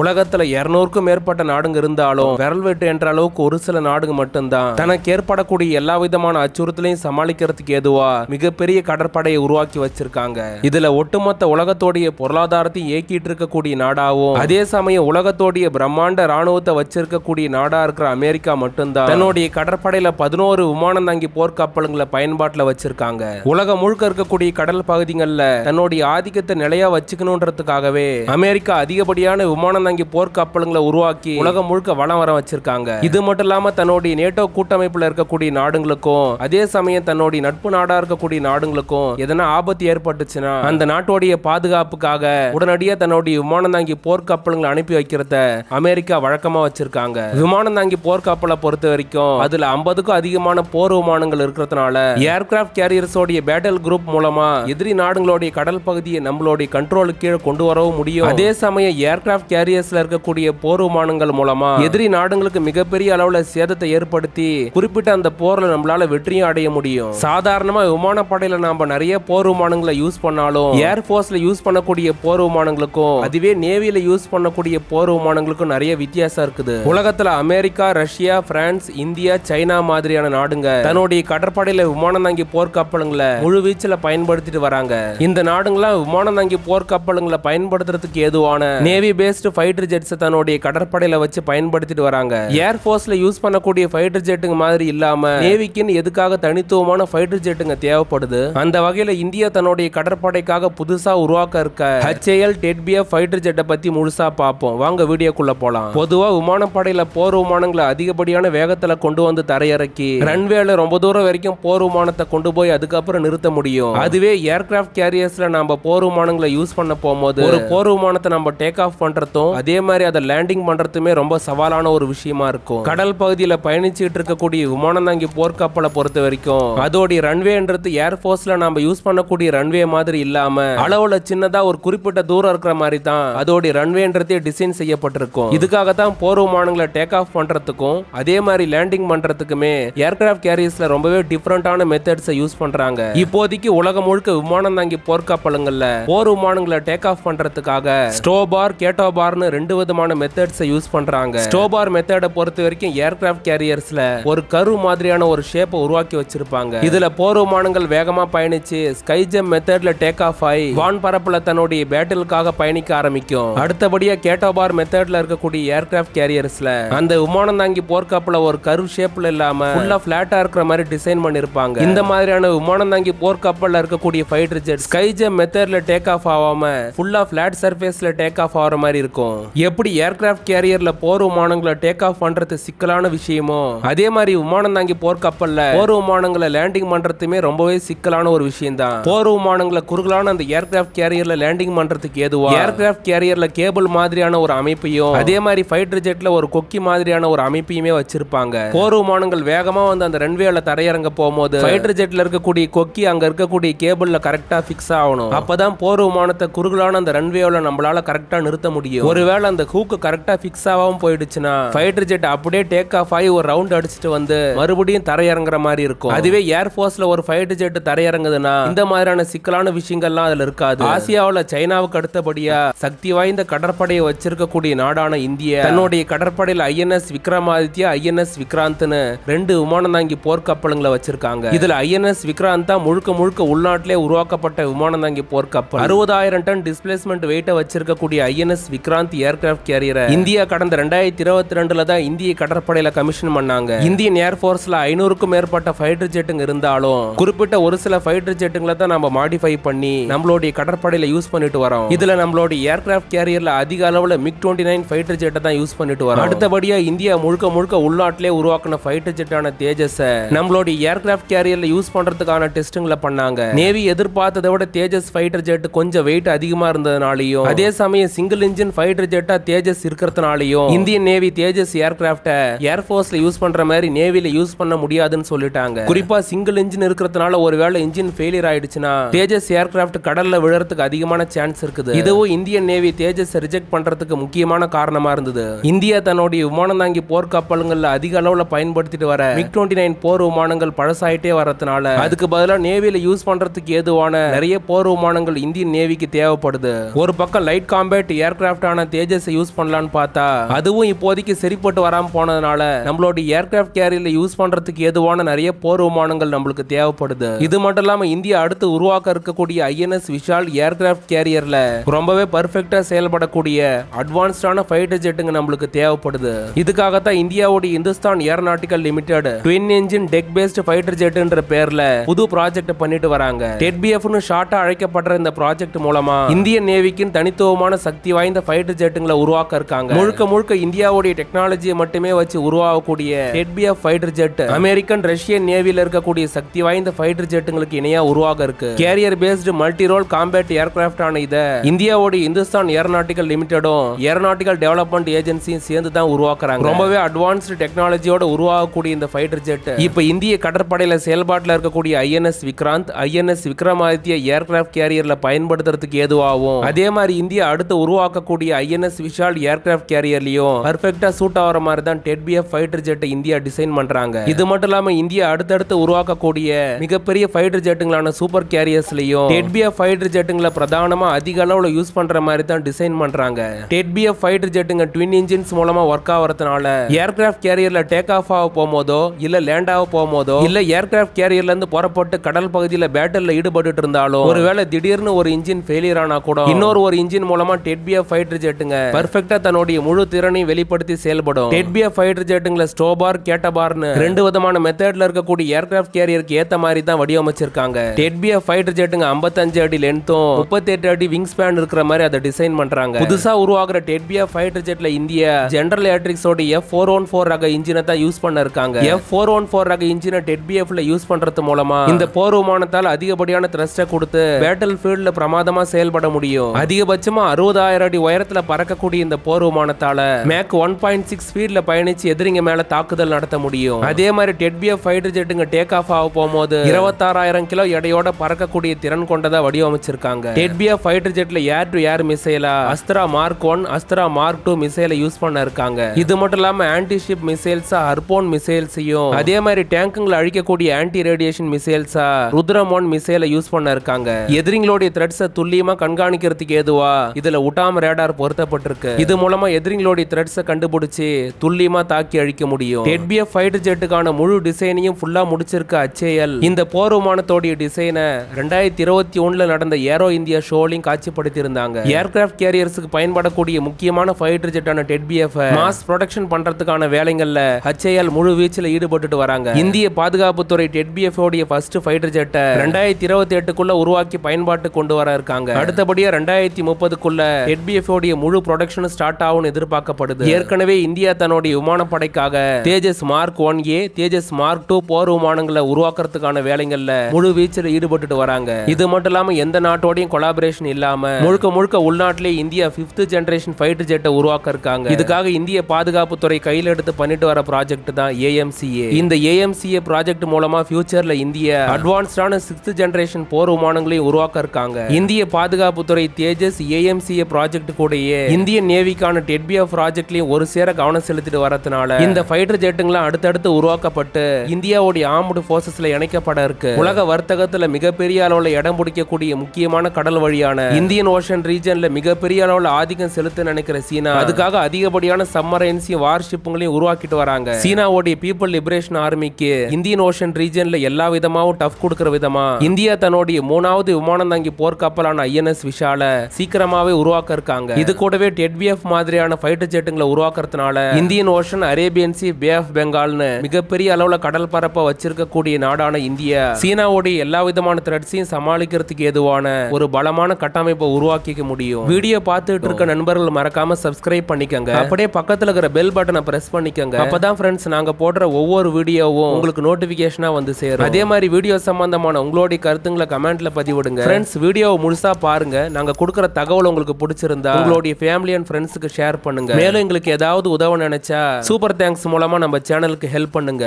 உலகத்துல இருநூறுக்கும் மேற்பட்ட நாடுங்க இருந்தாலும் விரல் வெட்டு என்ற அளவுக்கு ஒரு சில நாடுங்க மட்டும்தான். தனக்கு ஏற்படக்கூடிய எல்லா விதமான அச்சுறுத்தலையும் சமாளிக்கிறதுக்கு ஏதுவா மிகப்பெரிய கடற்படையை உருவாக்கி வச்சிருக்காங்க. இதுல ஒட்டுமொத்த உலகத்தோடைய பொருளாதாரத்தையும் இயக்கிட்டு இருக்கக்கூடிய நாடாவும் அதே சமயம் உலகத்தோடைய பிரம்மாண்ட ராணுவத்தை வச்சிருக்கக்கூடிய நாடா இருக்கிற அமெரிக்கா மட்டும்தான். தன்னுடைய கடற்படையில பதினோரு விமானம் தாங்கி போர்க்கப்பலுங்களை பயன்பாட்டுல வச்சிருக்காங்க. உலகம் முழுக்க இருக்கக்கூடிய கடல் பகுதிகளில் தன்னுடைய ஆதிக்கத்தை நிலையா வச்சுக்கணுன்றதுக்காகவே அமெரிக்கா அதிகப்படியான விமானம் தாங்கி போர்க்கப்பலுங்களை உருவாக்கி உலகம் முழுக்க வளம் வர வச்சிருக்காங்க. இது மட்டும் இல்லாம தன்னுடைய நேட்டோ கூட்டமைப்புல இருக்கக்கூடிய நாடுகளுக்கும் அதே சமயம் தன்னுடைய நட்பு நாடா இருக்கக்கூடிய நாடுகளுக்கும் எதனா ஆபத்து ஏற்பட்டுச்சுன்னா அந்த நாட்டுடைய பாதுகாப்புக்காக உடனடியா தன்னுடைய விமானம் தாங்கி போர்க்கப்பலுங்களை அனுப்பி வைக்கிறத அமெரிக்கா வழக்கமா வச்சிருக்காங்க. விமானம் தாங்கி போர்க்கப்பலை பொறுத்த வரைக்கும் அதுல ஐம்பதுக்கும் அதிகமான போர் விமானங்கள் இருக்கிறதுனால ஏர்கிராஃப்ட் கேரியர்ஸோடைய பேட்டல் குரூப் மூலமா எதிரி நாடுகளுடைய கடல் பகுதியை நம்மளுடைய கண்ட்ரோலுக்கு கீழே கொண்டு வரவும் முடியும். அதே சமயம் ஏர்கிராஃப்ட் கேரியர்ஸ்ல இருக்கக்கூடிய போர் விமானங்கள் மூலமா எதிரி நாடுகளுக்கு மிகப்பெரிய அளவுல சேதத்தை ஏற்படுத்தி குறிப்பிட்ட அந்த போர்ல நம்மளால வெற்றியும் அடைய முடியும். சாதாரணமா விமானப்படையில நாம நிறைய போர் விமானங்களை யூஸ் பண்ணாலும் ஏர்ஃபோர்ஸ்ல யூஸ் பண்ணக்கூடிய போர் விமானங்களுக்கும் அதுவே நேவியில யூஸ் பண்ணக்கூடிய போர் விமானங்களுக்கும் நிறைய வித்தியாசம் இருக்குது. உலகத்துல America Russia France India China மாதிரியான நாடுங்க தன்னுடைய கடற்படையில விமானம் தாங்கி போர்க்கப்பலுங்களை முழு வீச்சல பயன்படுத்திட்டு வராங்க. இந்த நாடுங்களாம் விமானம் தாங்கி போர்க்கப்பலுங்களை பயன்படுத்துறதுக்கு ஏதுவான நேவி பேஸ்டு ஃபைட்டர் ஜெட்ஸை தன்னுடைய கடற்படையில வச்சு பயன்படுத்திட்டு வராங்க. ஏர் போர்ஸ்ல யூஸ் பண்ணக்கூடிய ஃபைட்டர் ஜெட்டுங்க மாதிரி இல்லாம நேவிக்குன்னு எதுக்காக தனித்துவமான ஃபைட்டர் ஜெட்டுங்க தேவைப்படுது? அந்த வகையில இந்தியா தன்னுடைய கடற்படைக்காக புதுசா உருவாக்க இருக்க ஹெச்ஏஎல் டெட்பிஎஃப் ஃபைட்டர் ஜெட்டை பத்தி முழுசா பார்ப்போம் வாங்க வீடியோக்குள்ள போலாம். பொதுவா விமானப்படையில போர் விமானங்களை அதிகப்படியான வேகத்துல கொண்டு வந்து தரையிறக்கி ரன்வேல ரொம்ப தூரம் வரைக்கும் போர் விமானத்தை கொண்டு போய் அதுக்கப்புறம் நிறுத்த முடியும். அதுவே ஏர்கிராஃப்ட் கேரியர்ஸ்ல நம்ம போர் விமானங்களை யூஸ் பண்ண போகும்போது ஒரு போர் விமானத்தை நம்ம டேக் ஆஃப் பண்றதும் அதே மாதிரி அதை லேண்டிங் பண்றதுமே ரொம்ப சவாலான ஒரு விஷயமா இருக்கும். கடல் பகுதியில பயணிச்சுட்டு இருக்கக்கூடிய விமானம் தாங்கி போர்க்கப்பலை பொறுத்த வரைக்கும் அதோடைய ரன்வேன்றது ஏர்ஃபோர்ஸ்ல நம்ம யூஸ் பண்ணக்கூடிய ரன்வே மாதிரி இல்லாம அளவுல சின்னதா ஒரு குறிப்பிட்ட தூரம் இருக்கிற மாதிரி தான் அதோடைய ரன்வேன்றதே டிசைன் செய்யப்பட்டிருக்கும். இதுக்காக தான் போர் விமானங்களை டேக் ஆஃப் பண்றதுக்கும் அதே மாதிரி லேண்டிங் பண்றதுக்குமே ஏர்கிராஃப்ட் கேரியர்ஸ்ல ரொம்பவே டிஃப்ரெண்டான மெத்தட்ஸை யூஸ் பண்றாங்க. இப்போதைக்கு உலகம் முழுக்க விமானம் தாங்கி போர்க்கப்பலுங்கள்ல போர் விமானங்களை டேக் ஆஃப் பண்றதுக்காக ஸ்டோபார் கேட்டோபார் ஸ்டோபார்னு ரெண்டு விதமான மெத்தட்ஸை யூஸ் பண்றாங்க. ஸ்டோபார் மெத்தடை பொறுத்த வரைக்கும் ஏர்கிராஃப்ட் கேரியர்ஸ்ல ஒரு கரு மாதிரியான ஒரு ஷேப்பை உருவாக்கி வச்சிருப்பாங்க. இதுல போர் விமானங்கள் வேகமா பயணிச்சு ஸ்கை ஜம்ப் மெத்தட்ல டேக் ஆஃப் ஆகி வான் பரப்புல தன்னுடைய பேட்டிலுக்காக பயணிக்க ஆரம்பிக்கும். அடுத்தபடியா கேட்டோபார் மெத்தட்ல இருக்கக்கூடிய ஏர்கிராஃப்ட் கேரியர்ஸ்ல அந்த விமானம் தாங்கி போர்க்கப்பல ஒரு கரு ஷேப்ல இல்லாம ஃபுல்லா பிளாட்டா இருக்கிற மாதிரி டிசைன் பண்ணிருப்பாங்க. இந்த மாதிரியான விமானம் தாங்கி போர்க்கப்பல்ல இருக்கக்கூடிய ஃபைட்டர் ஜெட் ஸ்கை ஜம்ப் மெத்தட்ல டேக் ஆஃப் ஆகாம ஃபுல்லா பிளாட் சர்ஃபேஸ்ல டேக் ஆஃப் ஆகிற மாதிரி இருக்கும். எப்படி ஏர்கிராஃப்ட் கேரியர்ல போர் விமானங்களை டேக் ஆஃப் பண்றது சிக்கலான விஷயமோ அதே மாதிரி விமானம் தாங்கி போர் கப்பல்ல போர் விமானங்களை லேண்டிங் பண்றதுமே ரொம்பவே சிக்கலான ஒரு விஷயம் தான் போர் விமானங்களை குறுகலான அந்த ஏர்கிராஃப்ட் கேரியர்ல லேண்டிங் பண்றதுக்கு ஏதுவா? ஏர்கிராஃப்ட் கேரியர்ல கேபிள் மாதிரியான ஒரு அமைப்பையும் அதே மாதிரி ஃபைட்டர் ஜெட்ல ஒரு கொக்கி மாதிரியான ஒரு அமைப்பையுமே வச்சிருப்பாங்க. போர் விமானங்கள் வேகமா வந்து அந்த ரன்வேல தரையிறங்க போகும்போது ஃபைட்டர் ஜெட்ல இருக்கக்கூடிய கொக்கி அங்க இருக்கக்கூடிய கேபிள்ல கரெக்டா ஃபிக்ஸ் ஆகணும். அப்பதான் போர் விமானத்தை குறுகலான அந்த ரன்வேல நம்மளால கரெக்டா நிறுத்த முடியும். ஒருவேளை அந்த ஹூக்கு கரெக்டா ஃபிக்ஸ் ஆகாம போயிடுச்சுன்னா ஃபைட்டர் ஜெட் அப்படியே டேக் ஆஃப் ஆகி ஒரு ரவுண்ட் அடிச்சுட்டு வந்து மறுபடியும் தரையிறங்குற மாதிரி இருக்கும். அதுவே ஏர் ஃபோர்ஸ்ல ஒரு ஃபைட்டர் ஜெட் தரையிறங்குதுன்னா இந்த மாதிரியான சிக்கலான விஷயங்கள்லாம் அதுல இருக்காது. ஆசியாவுல சைனாவுக்கு அடுத்தபடியா சக்தி வாய்ந்த கடற்படையை வச்சிருக்கக்கூடிய நாடான இந்தியா தன்னுடைய கடற்படையில ஐஎன்எஸ் விக்ரமாதித்யா ஐஎன்எஸ் விக்ராந்த்னு ரெண்டு விமானம் தாங்கி போர்க்கப்பலுங்களை வச்சிருக்காங்க. இதுல ஐஎன்எஸ் விக்ராந்த் தான் முழுக்க முழுக்க உள்நாட்டிலே உருவாக்கப்பட்ட விமானம் தாங்கி போர்க்கப்பல். அறுபதாயிரம் டன் டிஸ்பிளேஸ்மெண்ட் வெயிட்டை வச்சிருக்கக்கூடிய ஐஎன்எஸ் விக்ராந்த் ஏர்கிராஃப்ட் கேரியரை இந்தியா கடந்த ரெண்டாயிரத்தி இருபத்தி ரெண்டுல தான் இந்திய கடற்படையில கமிஷன் பண்ணாங்க. இந்தியன் ஏர்ஃபோர்ஸ்ல ஐநூறுக்கும் மேற்பட்ட ஃபைட்டர் ஜெட்டுங்க இருந்தாலும் குறிப்பிட்ட ஒரு சில ஃபைட்டர் ஜெட்டுங்களை தான் நம்ம மாடிஃபை பண்ணி நம்மளுடைய கடற்படையில யூஸ் பண்ணிட்டு வரோம். இதுல நம்மளுடைய ஏர்கிராஃப்ட் கேரியர்ல அதிக அளவுல மிக் டுவெண்ட்டி நைன் ஃபைட்டர் ஜெட்டை தான் யூஸ் பண்ணிட்டு வரோம். அடுத்தபடியா இந்தியா முழுக்க முழுக்க உள்நாட்டிலே உருவாக்கின ஃபைட்டர் ஜெட்டான தேஜஸ் நம்மளுடைய ஏர்கிராஃப்ட் கேரியர்ல யூஸ் பண்றதுக்கான டெஸ்டிங்ல பண்ணாங்க. நேவி எதிர்பார்த்ததை விட தேஜஸ் ஃபைட்டர் ஜெட் கொஞ்சம் வெயிட் அதிகமா இருந்ததுனாலையும் அதே சமயம் சிங்கிள் இன்ஜின் ஃபைட்டர் ஜெட்டா தேஜஸ் இருக்கிறதுனாலையும் இந்தியன் நேவி தேஜஸ் ஏர்கிராஃப்ட ஏர்ஃபோர்ஸ்ல யூஸ் பண்ற மாதிரி நேவில யூஸ் பண்ண முடியாதுன்னு சொல்லிட்டாங்க. குறிப்பா சிங்கிள் இன்ஜின் இருக்கிறதுனால ஒருவேளை இன்ஜின் ஃபெயிலியர் ஆயிடுச்சுன்னா தேஜஸ் ஏர்கிராஃப்ட் கடல்ல விழறதுக்கு அதிகமான சான்ஸ் இருக்குது. இதுவும் இந்தியன் நேவி தேஜஸ் ரிஜெக்ட் பண்றதுக்கு முக்கியமான காரணமா இருந்தது. இந்தியா தன்னுடைய விமானம் தாங்கி போர் அதிக அளவுல பயன்படுத்திட்டு வர மிக் டுவெண்ட்டி நைன் போர் விமானங்கள் பழசாயிட்டே வரதுனால அதுக்கு பதிலா நேவியில யூஸ் பண்றதுக்கு ஏதுவான நிறைய போர் விமானங்கள் இந்தியன் நேவிக்கு தேவைப்படுது. ஒரு பக்கம் லைட் காம்பேட் ஏர்கிராஃப்டான விமானமான தேஜஸை யூஸ் பண்ணலான்னு பார்த்தா அதுவும் இப்போதைக்கு சரிப்பட்டு வராமல் போனதுனால நம்மளோட ஏர்கிராஃப்ட் கேரியர்ல யூஸ் பண்றதுக்கு ஏதுவான நிறைய போர் விமானங்கள் நம்மளுக்கு தேவைப்படுது. இது மட்டும் இல்லாம இந்தியா அடுத்து உருவாக்க இருக்கக்கூடிய ஐஎன்எஸ் விஷால் ஏர்கிராஃப்ட் கேரியர்ல ரொம்பவே பர்ஃபெக்டா செயல்படக்கூடிய அட்வான்ஸ்டான ஃபைட்டர் ஜெட்டுங்க நம்மளுக்கு தேவைப்படுது. இதுக்காகத்தான் இந்தியாவுடைய Hindustan aeronautical limited twin engine deck based fighter ஜெட்ன்ற பேர்ல புது ப்ராஜெக்ட் பண்ணிட்டு வராங்க. டெட்பிஎஃப்னு ஷார்ட்டா அழைக்கப்படுற இந்த ப்ராஜெக்ட் மூலமா இந்திய நேவிக்கின் தனித்துவமான சக்தி வாய்ந்த ஃபைட்டர் ஜெட்டுங்களை உருவாக்க இருக்காங்க. முழுக்க முழுக்க இந்தியாவுடைய டெக்னாலஜியை மட்டுமே வச்சு உருவாகக்கூடிய TEDBF fighter jet American Russian நேவில இருக்கக்கூடிய சக்தி வாய்ந்த ஃபைட்டர் ஜெட்டுங்களுக்கு இணையா உருவாக இருக்கு. Carrier based multi role combat aircraft ஆன இத இந்தியாவுடைய இந்துஸ்தான் ஏரோநாட்டிக்கல் லிமிடெடும் ஏரோநாட்டிக்கல் டெவலப்மெண்ட் ஏஜென்சியும் சேர்ந்து தான் உருவாக்குறாங்க. ரொம்பவே அட்வான்ஸ்டு டெக்னாலஜியோட உருவாகக்கூடிய இந்த ஃபைட்டர் ஜெட் இப்ப இந்திய கடற்படையில செயல்பாட்டில் இருக்கக்கூடிய INS Vikrant INS Vikramaditya aircraft கேரியர்ல பயன்படுத்துறதுக்கு ஏதுவாகும். அதே மாதிரி இந்தியா அடுத்து உருவாக்கக்கூடிய ஐஎன்எஸ் விஷால் ஏர்கிராஃப்ட் கேரியர்லயும் பர்ஃபெக்டா சூட் ஆகிற மாதிரி தான் டெட்பிஎஃப் ஃபைட்டர் ஜெட்டை இந்தியா டிசைன் பண்றாங்க. இது மட்டும் இல்லாம இந்தியா அடுத்தடுத்து உருவாக்கக்கூடிய மிகப்பெரிய ஃபைட்டர் ஜெட்டுங்களான சூப்பர் கேரியர்ஸ்லயும் டெட்பிஎஃப் ஃபைட்டர் ஜெட்டுங்களை பிரதானமா அதிக அளவுல யூஸ் பண்ற மாதிரி தான் டிசைன் பண்றாங்க டெட்பிஎஃப் ஃபைட்டர் ஜெட்டுங்க ட்வின் இன்ஜின்ஸ் மூலமா ஒர்க் ஆகிறதுனால ஏர்கிராஃப்ட் கேரியர்ல டேக் ஆஃப் ஆக போகும்போதோ இல்ல லேண்ட் ஆக போகும்போதோ இல்ல ஏர்கிராஃப்ட் கேரியர்ல இருந்து புறப்பட்டு கடல் பகுதியில் பேட்டல்ல ஈடுபட்டு இருந்தாலும் ஒருவேளை திடீர்னு ஒரு இன்ஜின் ஃபெயிலியர் ஆனா கூட இன்னொரு ஒரு இன்ஜின் மூலமா டெட்பிஎஃப் ஃபைட்டர் ஜெட்டுங்க பர்ஃபெக்ட்டா தன்னுடைய முழு திறனையும் வெளிப்படுத்தி செயல்படும். டெட்பிஎஃப் ஃபைட்டர் ஜெட்டுங்களை ஸ்டோபார் கேட்டபார்னு ரெண்டு விதமான மெத்தட்ல இருக்கக்கூடிய ஏர்கிராஃப்ட் கேரியருக்கு ஏத்த மாதிரி தான் வடிவமைச்சிருக்காங்க. டெட்பிஎஃப் ஃபைட்டர் ஜெட்டுங்க 55 அடி லென்த்தும் 38 அடி விங் ஸ்பேன் இருக்கிற மாதிரி அதை டிசைன் பண்றாங்க. புதுசா உருவாகுற டெட்பிஎஃப் ஃபைட்டர் ஜெட்ல இந்தியா ஜெனரல் எலக்ட்ரிக்ஸோட எஃப் ஃபோர் ஒன் ஃபோர் ரக இன்ஜினை தான் யூஸ் பண்ண இருக்காங்க. எஃப் ஃபோர் ஒன் ஃபோர் ரக இன்ஜினை டெட்பிஎஃப்ல யூஸ் பண்றது மூலமா இந்த போர் விமானத்தால் அதிகப்படியான த்ரஸ்ட கொடுத்து பேட்டில் ஃபீல்ட்ல பிரமாதமா செயல்பட முடியும். அதிகபட்சமா அறுபதாயிரம் அடி உயரத்துல நேரத்தில் பறக்கக்கூடிய இந்த போர் விமானத்தால மேக் ஒன் பாயிண்ட் சிக்ஸ் ஸ்பீட்ல பயணிச்சு எதிரிங்க மேல தாக்குதல் நடத்த முடியும். அதே மாதிரி டெட்பிஎஃப் ஃபைட்டர் ஜெட்டுங்க டேக் ஆஃப் ஆக போகும்போது இருபத்தாறாயிரம் கிலோ எடையோட பறக்கக்கூடிய திறன் கொண்டதா வடிவமைச்சிருக்காங்க. டெட்பிஎஃப் ஃபைட்டர் ஜெட்ல air to air மிசைலா Astra mark one Astra mark two மிசைலை use பண்ண இருக்காங்க. இது மட்டும் இல்லாம ஆன்டி ஷிப் மிசைல்ஸா ஹர்போன் மிசைல்ஸையும் அதே மாதிரி டேங்குங்களை அழிக்கக்கூடிய ஆன்டி ரேடியேஷன் மிசைல்ஸா ருத்ரம் ஒன் மிசைலை யூஸ் பண்ண இருக்காங்க. எதிரிங்களுடைய த்ரெட்ஸை துல்லியமா கண்காணிக்கிறதுக்கு ஏதுவா? இதுல உட்டாம ரேடார் பொருத்தப்பட்டிருக்கு. இது மூலமா எதிரிங்களுடைய த்ரெட்ஸை கண்டுபிடிச்சு துல்லியமா தாக்கி அழிக்க முடியும். டெட்பிஎஃப் ஃபைட்டர் ஜெட்டுக்கான முழு டிசைனையும் ஃபுல்லா முடிச்சிருக்க அச்சேஎல் இந்த போர் விமானத்தோடைய டிசைனை ரெண்டாயிரத்தி இருபத்தி ஒண்ணுல நடந்த ஏரோ இந்தியா ஷோலையும் காட்சிப்படுத்தி இருந்தாங்க ஏர்கிராஃப்ட் கேரியர்ஸுக்கு பயன்படக்கூடிய முக்கியமான ஃபைட்டர் ஜெட்டான டெட்பிஎஃப் மாஸ் ப்ரொடக்ஷன் பண்றதுக்கான வேலைகள்ல ஹச்ஏஎல் முழு வீச்சில் ஈடுபட்டுட்டு வராங்க. இந்திய பாதுகாப்புத்துறை டெட்பிஎஃப் உடைய ஃபர்ஸ்ட் ஃபைட்டர் ஜெட்டை ரெண்டாயிரத்தி இருபத்தி எட்டுக்குள்ள உருவாக்கி பயன்பாட்டு கொண்டு வர இருக்காங்க. அடுத்தபடியா ரெண்டாயிரத்தி முப்பதுக்குள்ள டெட்பிஎஃப் உடைய முழு ப்ரொடக்ஷன் ஸ்டார்ட் ஆகும் எதிர்பார்க்கப்படுது. ஏற்கனவே இந்தியா தன்னுடைய விமானப்படைக்காக Tejas mark one A Tejas mark two போர் விமானங்களை உருவாக்குறதுக்கான வேலைகள்ல முழு வீச்சில் ஈடுபட்டுட்டு வராங்க. இது மட்டும் இல்லாம எந்த நாட்டோடையும் கொலாபரேஷன் இல்லாம முழுக்க முழுக்க உள்நாட்டிலே இந்தியா பிப்த் ஜெனரேஷன் ஃபைட்டர் ஜெட்டை உருவாக்க இருக்காங்க இதுக்காக இந்திய பாதுகாப்பு துறை கையில் எடுத்து பண்ணிட்டு வர ப்ராஜெக்ட் தான் ஏஎம்சிஏ இந்த ஏஎம்சிஏ ப்ராஜெக்ட் மூலமா ஃபியூச்சர்ல இந்திய அட்வான்ஸ்டான சிக்ஸ்த் ஜெனரேஷன் போர் விமானங்களையும் உருவாக்க இருக்காங்க இந்திய பாதுகாப்புத்துறை தேஜஸ் ஏஎம்சிஏ ப்ராஜெக்ட் கூட கூடயே இந்திய நேவிக்கான டெட்பியா ப்ராஜெக்ட்லயும் ஒரு சேர கவனம் செலுத்திட்டு வரதுனால இந்த ஃபைட்டர் ஜெட்டுங்களாம் அடுத்தடுத்து உருவாக்கப்பட்டு இந்தியாவுடைய ஆர்முடு போர்சஸ்ல இணைக்கப்பட இருக்கு. உலக வர்த்தகத்துல மிகப்பெரிய அளவுல இடம் பிடிக்கக்கூடிய முக்கியமான கடல் வழியான இந்தியன் ஓஷன் ரீஜன்ல மிகப்பெரிய அளவுல ஆதிக்கம் செலுத்த நினைக்கிற சீனா அதுக்காக அதிகப்படியான சம்மரைன்ஸையும் வார்ஷிப்புங்களையும் உருவாக்கிட்டு வராங்க. சீனாவுடைய பீப்புள் லிபரேஷன் ஆர்மிக்கு இந்தியன் ஓஷன் ரீஜன்ல எல்லா விதமாவும் டஃப் கொடுக்கிற விதமா இந்தியா தன்னுடைய மூணாவது விமானம் தாங்கி போர்க்கப்பலான ஐஎன்எஸ் விஷால சீக்கிரமாவே உருவாக்க இருக்காங்க. இது கூடவே டெட்விஎஃப் மாதிரியான ஃபைட்டர் ஜெட்டுங்களை உருவாக்குறதுனால Indian ocean Arabian sea bay of பெங்கால்னு மிகப்பெரிய அளவுல கடல் பரப்ப வச்சிருக்கக்கூடிய நாடான இந்தியா சீனாவுடைய எல்லா விதமான த்ரெட்ஸையும் சமாளிக்கிறதுக்கு ஏதுவான ஒரு பலமான கட்டமைப்பை உருவாக்கிக்க முடியும். வீடியோ பார்த்துட்டு இருக்க நண்பர்கள் மறக்காம சப்ஸ்கிரைப் பண்ணிக்கங்க. அப்படியே பக்கத்துல இருக்கிற பெல் பட்டனை பிரஸ் பண்ணிக்கங்க. அப்பதான் ஃப்ரெண்ட்ஸ் நாங்க போடுற ஒவ்வொரு வீடியோவும் உங்களுக்கு நோட்டிபிகேஷனா வந்து சேரும். அதே மாதிரி வீடியோ சம்பந்தமான உங்களுடைய கருத்துங்களை கமெண்ட்ல பதிவிடுங்க. ஃப்ரெண்ட்ஸ் வீடியோவை முழுசா பாருங்க. நாங்க கொடுக்குற தகவல் உங்களுக்கு பிடிச்சிருந்தா உங்களுடைய ஃபேமிலி அண்ட் ஃப்ரெண்ட்ஸுக்கு ஷேர் பண்ணுங்க. மேலும் எங்களுக்கு ஏதாவது உதவ நினைச்சா சூப்பர் தேங்க்ஸ் மூலமா நம்ம சேனலுக்கு ஹெல்ப் பண்ணுங்க.